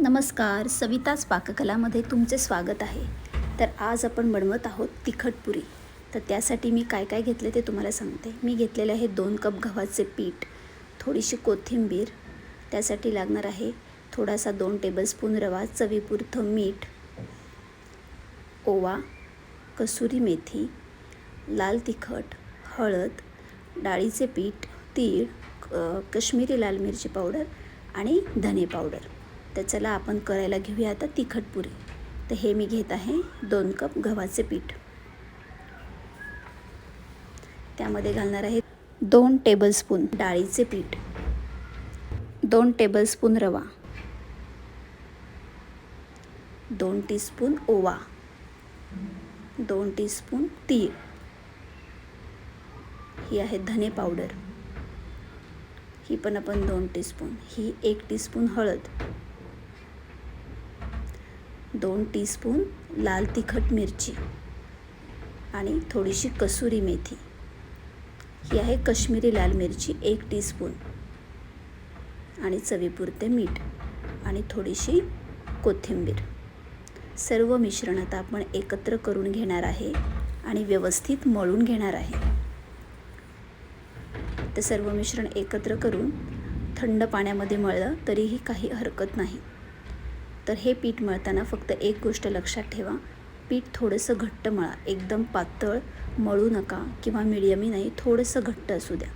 नमस्कार सविताच पाककलामध्ये तुमचे स्वागत आहे. तर आज आपण बनवत आहोत तिखट पुरी. तर त्यासाठी मी काय काय घेतले ते तुम्हाला सांगते. मी घेतलेले आहे दोन कप गव्हाचे पीठ थोडीशी कोथिंबीर त्यासाठी लागणार आहे थोडासा दोन टेबलस्पून रवा चवीपुरतं मीठ ओवा कसुरी मेथी लाल तिखट हळद डाळीचे पीठ तीळ क- कश्मीरी लाल मिरची पावडर आणि धने पावडर. तर चला आपण करायला घेऊया आता तिखट पुरी. तर हे मी घेत आहे दोन कप गव्हाचे पीठ. त्यामध्ये घालणार आहे दोन टेबलस्पून डाळीचे पीठ. दोन टेबलस्पून रवा. दोन टीस्पून ओवा. दोन टीस्पून तीळ. ही आहे धने पावडर ही पण आपण दोन टीस्पून ही एक टीस्पून हळद. दोन टीस्पून लाल तिखट मिरची आणि थोडीशी कसुरी मेथी. ही आहे कश्मीरी लाल मिरची एक टीस्पून. आणि चवीपुरते मीठ आणि थोडीशी कोथिंबीर. सर्व मिश्रण आता आपण एकत्र करून घेणार आहे आणि व्यवस्थित मळून घेणार आहे. ते सर्व मिश्रण एकत्र करून थंड पाण्यामध्ये मळलं तरीही काही हरकत नाही. तर हे पीठ मळताना फक्त एक गोष्ट लक्षात ठेवा. पीठ थोडंसं घट्ट मळा. एकदम पातळ मळू नका किंवा मिडियमही नाही थोडंसं घट्ट असू द्या.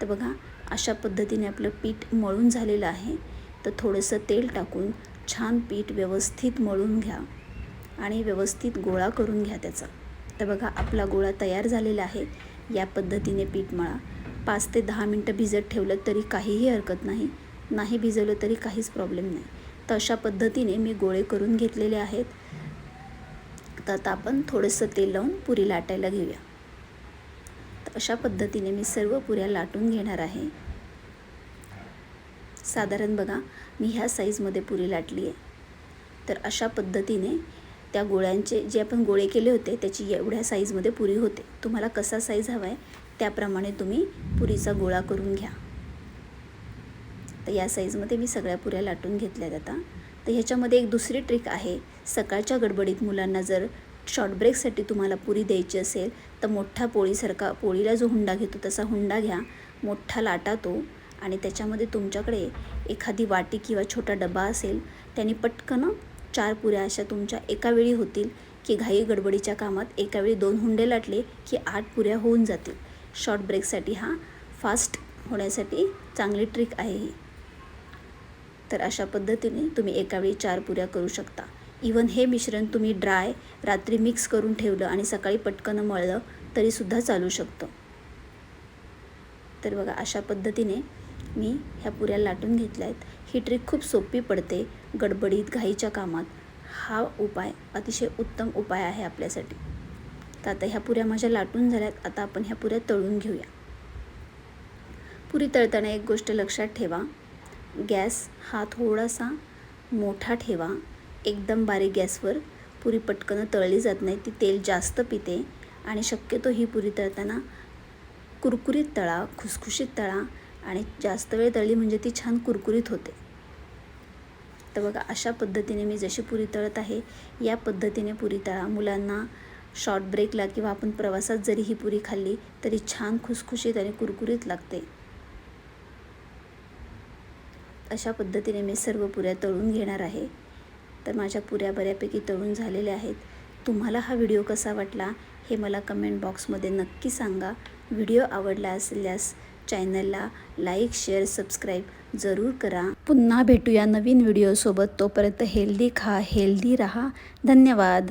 तर बघा अशा पद्धतीने आपलं पीठ मळून झालेलं आहे. तर थोडंसं तेल टाकून छान पीठ व्यवस्थित मळून घ्या आणि व्यवस्थित गोळा करून घ्या त्याचा. तर बघा आपला गोळा तयार झालेला आहे. या पद्धतीने पीठ मळा. पाच ते दहा मिनटं भिजत ठेवलं तरी काहीही हरकत नाही. नाही भिजवलं तरी काहीच प्रॉब्लेम नाही. तर अशा पद्धतीने मी गोळे करून घेतलेले आहेत. तर आता आपण थोडंसं तेल लावून पुरी लाटायला घेऊया. तर अशा पद्धतीने मी सर्व पुऱ्या लाटून घेणार आहे. साधारण बघा मी ह्या साईजमध्ये पुरी लाटली आहे. तर अशा पद्धतीने त्या गोळ्यांचे जे आपण गोळे केले होते त्याची एवढ्या साईजमध्ये पुरी होते. तुम्हाला कसा साईज हवा आहे त्याप्रमाणे तुम्ही पुरीचा गोळा करून घ्या. तर या साईजमध्ये मी सगळ्या पुऱ्या लाटून घेतल्यात आता. तर ह्याच्यामध्ये एक दुसरी ट्रिक आहे. सकाळच्या गडबडीत मुलांना जर शॉर्ट ब्रेकसाठी तुम्हाला पुरी द्यायची असेल तर मोठ्या पोळीसारखा पोळीला जो हुंडा घेतो तसा हुंडा घ्या. मोठा लाटा तो आणि त्याच्यामध्ये तुमच्याकडे एखादी वाटी किंवा छोटा डबा असेल त्याने पटकन चार पुऱ्या अशा तुमच्या एकावेळी होतील की घाई गडबडीच्या कामात एकावेळी दोन हुंडे लाटले की आठ पुऱ्या होऊन जातील. शॉर्ट ब्रेकसाठी हा फास्ट होण्यासाठी चांगली ट्रिक आहे ही. तर अशा पद्धतीने तुम्ही एकावेळी चार पुऱ्या करू शकता. इवन हे मिश्रण तुम्ही ड्राय रात्री मिक्स करून ठेवलं आणि सकाळी पटकन मळलं तरीसुद्धा चालू शकतं. तर बघा अशा पद्धतीने मी ह्या पुऱ्या लाटून घेतल्या आहेत ही ट्रिक खूप सोपी पडते गडबडीत घाईच्या कामात. हा उपाय अतिशय उत्तम उपाय आहे आपल्यासाठी. तर आता ह्या पुऱ्या माझ्या लाटून झाल्यात. आता आपण ह्या पुऱ्या तळून घेऊया. पुरी तळताना एक गोष्ट लक्षात ठेवा. गॅस हा थोडासा मोठा ठेवा. एकदम बारीक गॅसवर. पुरी पटकन तळली जात नाही ती तेल जास्त पिते आणि शक्यतो ही पुरी तळताना कुरकुरीत तळा खुसखुशीत तळा आणि जास्त वेळ तळली म्हणजे ती छान कुरकुरीत होते. तर बघा अशा पद्धतीने मी जशी पुरी तळत आहे या पद्धतीने पुरी तळा. मुलांना शॉर्ट ब्रेकला किंवा आपण प्रवासात जरी ही पुरी खाल्ली तरी छान खुसखुशीत आणि कुरकुरीत लागते. अशा पद्धतीने मी सर्व पुऱ्या तळून घेणार आहे. तर माझ्या पुऱ्या बऱ्यापैकी तळून झालेल्या आहेत. तुम्हाला हा व्हिडिओ कसा वाटला हे मला कमेंट बॉक्समध्ये नक्की सांगा. व्हिडिओ आवडला असल्यास चॅनलला लाईक शेअर सबस्क्राईब जरूर करा. पुन्हा भेटूया नवीन व्हिडिओसोबत तोपर्यंत हेल्दी खा हेल्दी रहा. धन्यवाद.